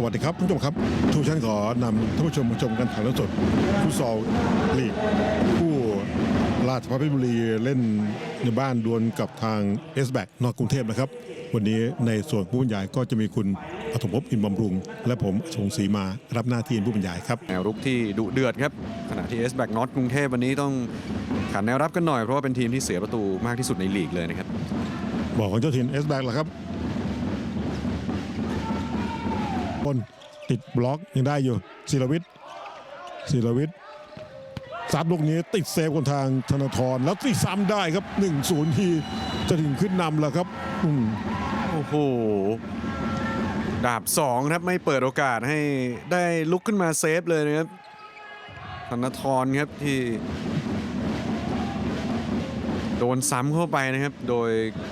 สวัสดีครับท่านผู้ชมครับทุกท่านขอนำท่านผู้ชมมาชมกันถ่ายทอดสดฟุตซอลลีกผู้ราชพัฒเพชรบุรีเล่นในบ้านดวลกับทางเอสแบกนอกกรุงเทพนะครับ วันนี้ในส่วนผู้บรรยายก็จะมีคุณปฐมภพอินทร์บำรุง และผมชงศรีมารับหน้าที่เป็นผู้บรรยายครับแนวรุกที่ดุเดือดครับ ขณะที่เอสแบกน็อตกรุงเทพวันนี้ต้องขันแนวรับกันหน่อยเพราะว่าเป็นทีมที่เสียประตูมากที่สุดในลีกเลยนะครับบอกของเจ้าถิ่นเอสแบกแหละครับ บนติดบล็อกยังได้อยู่ศิรวิทย์ศิรวิทย์ซัดลูกนี้ติดเซฟคนทางธนาธรแล้วตีซ้ำได้ครับ 1-0 ทีจะถึงขึ้นนำแล้วครับอืมโอ้โหดาบสองครับไม่เปิดโอกาสให้ได้ลุกขึ้นมาเซฟเลยนะครับธนทรครับที่โดนซ้ำเข้าไปนะครับ โดย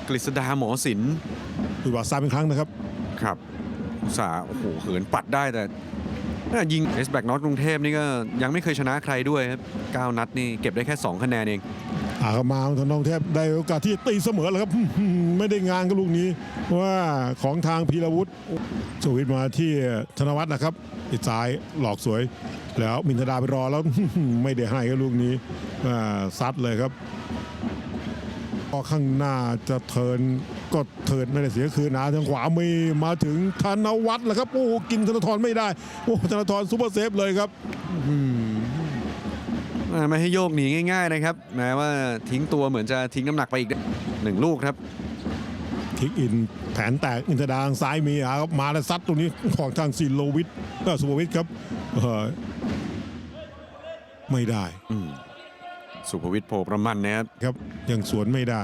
กฤษดาหมอศิลป์ถือว่าซ้ำอีกครั้งนะครับ ครับ อุตสาห์โอ้โหเหินปัดได้แต่ยิงเอสแบกน็อตกรุงเทพนี่ก็ยังไม่เคยชนะใครด้วยครับ9นัดนี่เก็บได้แค่ 2 คะแนนเองอาเข้ามาทางน้องเทพได้โอกาสที่ตีเสมอแล้วครับไม่ได้งานกับลูกนี้ว่าของทางพีรวุฒิสวิตมาที่ธนวัฒน์นะครับติดซ้ายหลอกสวย แล้วมินทดาไปรอแล้วไม่ได้ให้กับลูกนี้ซัดเลยครับ ข้างหน้าจะเทิร์นก็เทิร์นไม่ได้เสียคืนนะทางขวามีมาถึงธนวัฒน์แล้วครับโอ้กินธนทรไม่ได้โอ้ธนทรซูเปอร์เซฟเลยครับอ่าไม่ให้โยกหนีง่าย ๆนะครับแม้ว่าทิ้งตัวเหมือนจะทิ้งน้ำหนักไปอีกหนึ่งลูกครับคิกอินแผนแตกอินทดางซ้ายมีอะครับมาแล้วซัดตรงนี้ของทางซิโลวิทก็สุภวิทย์ครับเอ่อไม่ได้อืม สุภวิทย์โพประมันนะครับครับยังสวนไม่ได้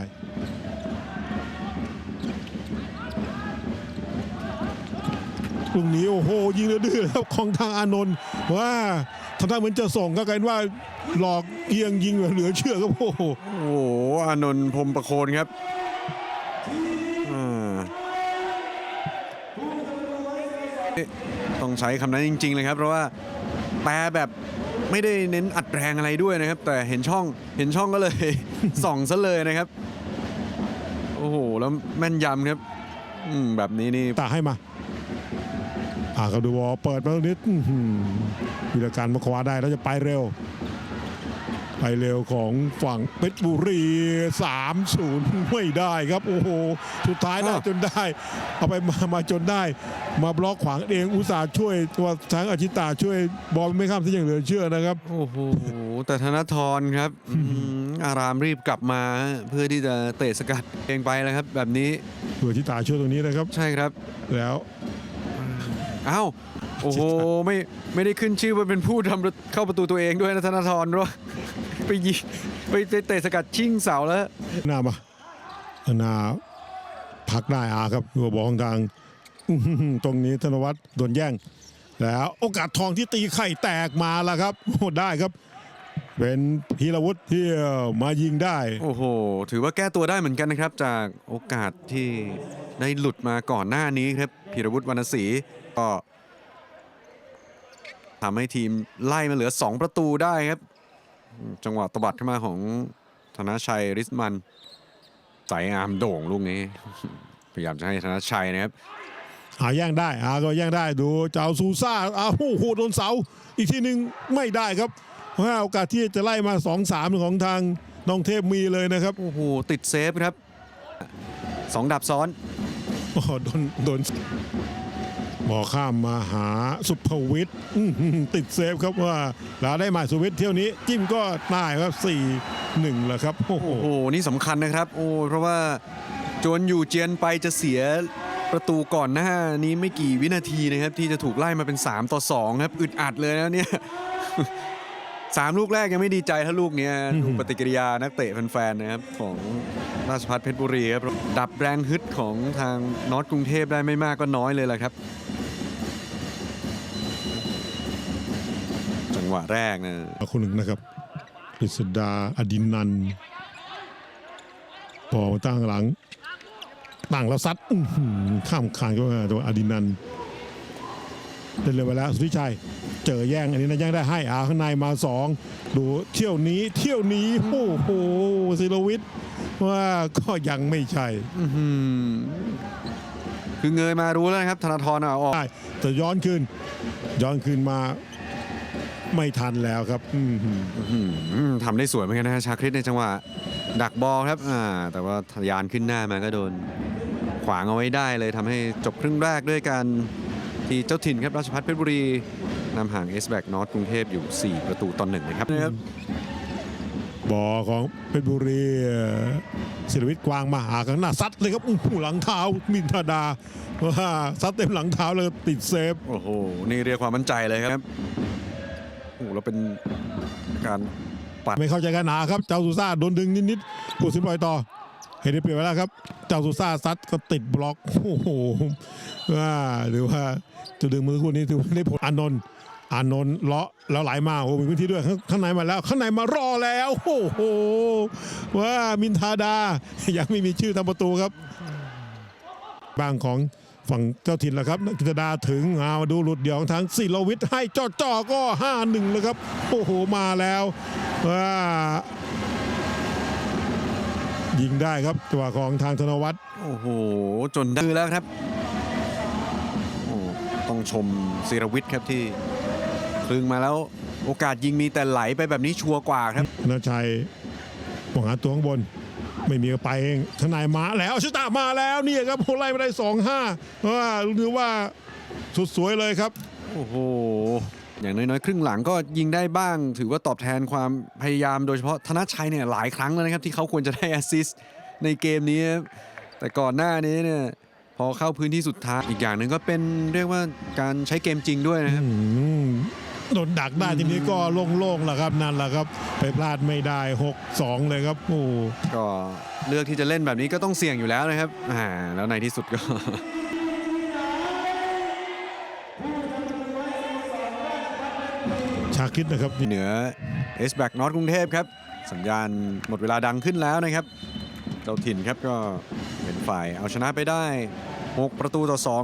ลูกนี้โอ้โห ยิงดื้อๆครับของทางอานนท์ว่าทำท่าเหมือนจะส่งก็กลายเป็นว่าหลอกเอียงยิงเหลือเชื่อครับโอ้โหโอ้โหอานนท์พรหมประโคนครับอ่าเอ๊ะต้องใช้คำนั้นจริง ๆ เลยครับ เพราะว่าแปลแบบ ไม่ได้เน้นอัดแรงอะไรด้วยนะครับ แต่เห็นช่องเห็นช่องก็เลย ส่องซะเลยนะครับ โอ้โห แล้วแม่นยำครับอืมแบบนี้นี่ตาให้มา อ่าครับดูวอเปิดมาตรงนี้วิรการมาคว้าได้แล้วจะไปเร็ว ไปเร็วของฝั่งเพชรบุรี 3-0 ไม่ได้ครับ โอ้โห สุดท้ายได้อ้าวจนได้ เอาไปมามาจนได้ มาบล็อกขวางเองอุตส่าห์ช่วยตัวทางอาชิตาช่วยบอลไม่ข้ามที่ยังเหลือเชื่อนะครับ โอ้โห แต่ธนทรครับอืมอารามรีบกลับมาเพื่อที่จะเตะสกัดเองไปแล้วครับ แบบนี้เพื่ออาชิตาช่วยตรงนี้นะครับ ใช่ครับ แล้วอ้าวโอ้โหไม่ไม่ได้ขึ้นชื่อว่าเป็นผู้ทำประเข้าประตูตัวเองด้วยนะธนาธรหรอ ไปยิงไปเตะสกัดชิงเสาแล้วหน้ามาหน้าพักได้อาครับตัวบอลของทางอื้อหือตรงนี้ธนวัฒน์โดนแย่ง แล้วโอกาสทองที่ตีไข่แตกมาแล้วครับโอ้ได้ครับ เป็นพีรวุฒิที่มายิงได้ โอ้โห ถือว่าแก้ตัวได้เหมือนกันนะครับ จากโอกาสที่ได้หลุดมาก่อนหน้านี้ครับพีรวุฒิวรรณศรีก็ทำให้ทีมไล่มาเหลือ 2 ประตูได้ครับ จังหวะตบัดขึ้นมาของธนชัยริสมันสายงามโด่งลูกนี้ พยายามจะให้ธนชัยนะครับอาแย่งได้อาก็แย่งได้ดูเจ้าซูซ่าอาโอ้โหโดนเสา อีกทีหนึ่งไม่ได้ครับเพราะว่าโอกาสที่จะไล่มา2-3ของทางน้องเทพมีเลยนะครับโอ้โหติดเซฟครับสองดับซ้อนโอ้โหโดนโดน บอข้ามมาหาสุภวิทย์ติดเซฟครับว่าลาได้หมายสุภวิทย์เที่ยวนี้จิ้มก็ตายครับ 4-1แล้วครับ โอ้โห นี่สำคัญนะครับ โอ้เพราะว่าจนอยู่เจียนไปจะเสียประตูก่อนหน้านี้ไม่กี่วินาทีนะครับ ที่จะถูกไล่มาเป็น 3 ต่อ 2 ครับ อึดอัดเลยนะเนี่ย สามลูกแรกยังไม่ดีใจถ้าลูกเนี้ยดูปฏิกิริยานักเตะแฟนๆนะครับของราชพัฒเพชรบุรีครับดับแรงฮึดของทางนอตกรุงเทพได้ไม่มากก็น้อยเลยแหละครับ จังหวะแรกนะคนหนึ่งนะครับกฤษดาอดินันท์บอลมาตั้งหลังตั้งแล้วซัดอื้อหือข้ามคานก็มาตัวอดินันท์ เดินเร็วไปแล้วสุทธิชัยเจอแย่งอันนี้นะแย่งได้ให้อาข้างในมาสองดูเที่ยวนี้เที่ยวนี้โอ้โหศิลวิทย์ว่าก็ยังไม่ใช่อื้อหือคือเงยมารู้แล้วนะครับธนาธรเอาออกได้แต่ย้อนคืน ย้อนคืนมาไม่ทันแล้วครับอืมอืมทำได้สวยเหมือนกันนะฮะชาคริตในจังหวะ ดักบอลครับอ่าแต่ว่าทะยานขึ้นหน้ามาก็โดน ขวางเอาไว้ได้เลยทำให้จบครึ่งแรกด้วยการ ที่เจ้าถิ่นครับราชพัฒเพชรบุรีนำห่างเอสแบกนอตกรุงเทพอยู่ 4 ประตูต่อหนึ่งนะครับนะครับบอของเพชรบุรีเอ่อศิลวิทย์กวางมาหาข้างหน้าซัดเลยครับอู้หูหลังเท้ามินทาดาว่าซัดเต็มหลังเท้าเลยติดเซฟโอ้โหนี่เรียกความมั่นใจเลยครับโอ้โหแล้วเป็นการปัดไม่เข้าใจกันหนาครับเจ้าสุซ่าโดนดึงนิดๆผู้สินปล่อยต่อเห็นได้เปลี่ยนไปแล้วครับ เจ้าสุซ่าซัดก็ติดบล็อกโอ้โห ว่าหรือว่าจะดึงมือคู่นี้ถือว่าได้ผลอานนท์อานนท์เลาะแล้วไหลมาโอ้โหมีพื้นที่ด้วยข้างในมาแล้ว ข้างในมารอแล้วโอ้โหว่ามินทาดายังไม่มีชื่อทำประตูครับบ้างของฝั่งเจ้าถิ่นแล้วครับนักกิจดาถึงเอามาดูหลุดเดี่ยวของทางศิลวิทย์ให้จ่อๆก็5-1เลยครับโอ้โหมาแล้วว่ายิงได้ครับจังหวะของทางธนวัฒน์โอ้โห จนได้แล้วครับ ต้องชมศิรวิทย์ครับที่คลึงมาแล้วโอกาสยิงมีแต่ไหลไปแบบนี้ชัวร์กว่าครับธนชัยมองหาตัวข้างบน ไม่มีก็ไปเองทนายมาแล้วชิตามาแล้วเนี่ยครับโอ้ไล่มาได้สองห้าว่าถือว่าสุดสวยเลยครับโอ้โหอย่างน้อยๆ ครึ่งหลังก็ยิงได้บ้าง ถือว่าตอบแทนความพยายามโดยเฉพาะธนชัยเนี่ยหลายครั้งแล้วนะครับ ที่เขาควรจะได้แอสซิสต์ในเกมนี้ครับแต่ก่อนหน้านี้เนี่ยพ อเข้าพื้นที่สุดท้ายอีกอย่างหนึ่งก็เป็นเรียกว่าการใช้เกมจริงด้วยนะครับอืมโดนดักได้ทีนี้ก็โล่งๆแหละครับนั่นแหละครับ ไปพลาดไม่ได้ 6-2 เลยครับโอ้ก็เลือกที่จะเล่นแบบนี้ก็ต้องเสี่ยงอยู่แล้วนะครับอ่าแล้วในที่สุดก็ชาคิดนะครับเหนือเอสแบกนอตกรุงเทพครับ สัญญาณหมดเวลาดังขึ้นแล้วนะครับ เจ้าถิ่นครับก็เป็นฝ่ายเอาชนะไปได้ 6 ประตูต่อ2